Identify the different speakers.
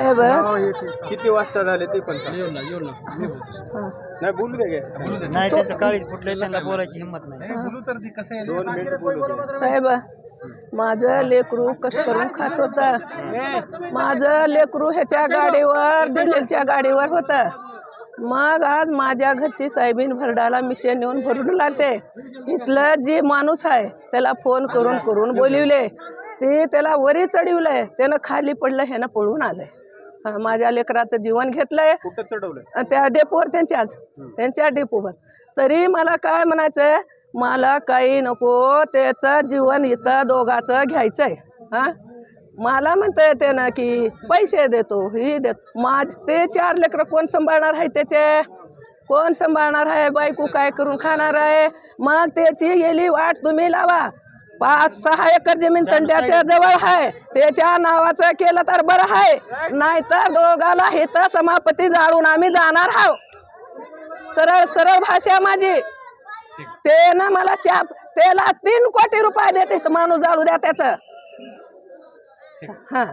Speaker 1: साहेब
Speaker 2: किती वाजता झाले ते पण सांग. नाही बोलू दे काय
Speaker 3: नाही त्यांचं काळीच फुटलंय त्यांना बोलायची हिंमत नाही.
Speaker 2: दोन मिनिट बोलू दे.
Speaker 1: साहेब माझं लेकरू कष्ट करून खात होतं. माझं लेकरू ह्याच्या गाडीवर डिझेलच्या गाडीवर होतं. मग आज माझ्या घरची साहेबीन भरडाला मिशन नेऊन भरून लावते. इथलं जे माणूस आहे त्याला फोन करून करून बोलिवले. ते त्याला वरी चढवलंय. त्यानं खाली पडलं ह्यानं पळून आलंय. माझ्या लेकराचं जीवन घेतलंय. त्या डेपोवर त्यांच्याच त्यांच्या डेपोवर. तरी मला काय म्हणायचं मला काही नको त्याचं जीवन इथं दोघाचं घ्यायचंय. हा? मला म्हणता येते ना की पैसे देतो ही देत. माझ ते चार लेकरं कोण सांभाळणार आहे त्याचे? कोण सांभाळणार आहे? बायको काय करून खाणार आहे? मग त्याची गेली वाट तुम्ही लावा. पाच सहा एकर जमीन तंड्याच्या जवळ आहे. त्याच्या नावाचं केलं तर बरं आहे. नाहीतर दोघाला हित समापती जाळून आम्ही जाणार आहोत. सरळ सरळ भाषा माझी. ते ना मला चाप त्याला तीन कोटी रुपये देते. माणूस जाळू द्या त्याचं. हा.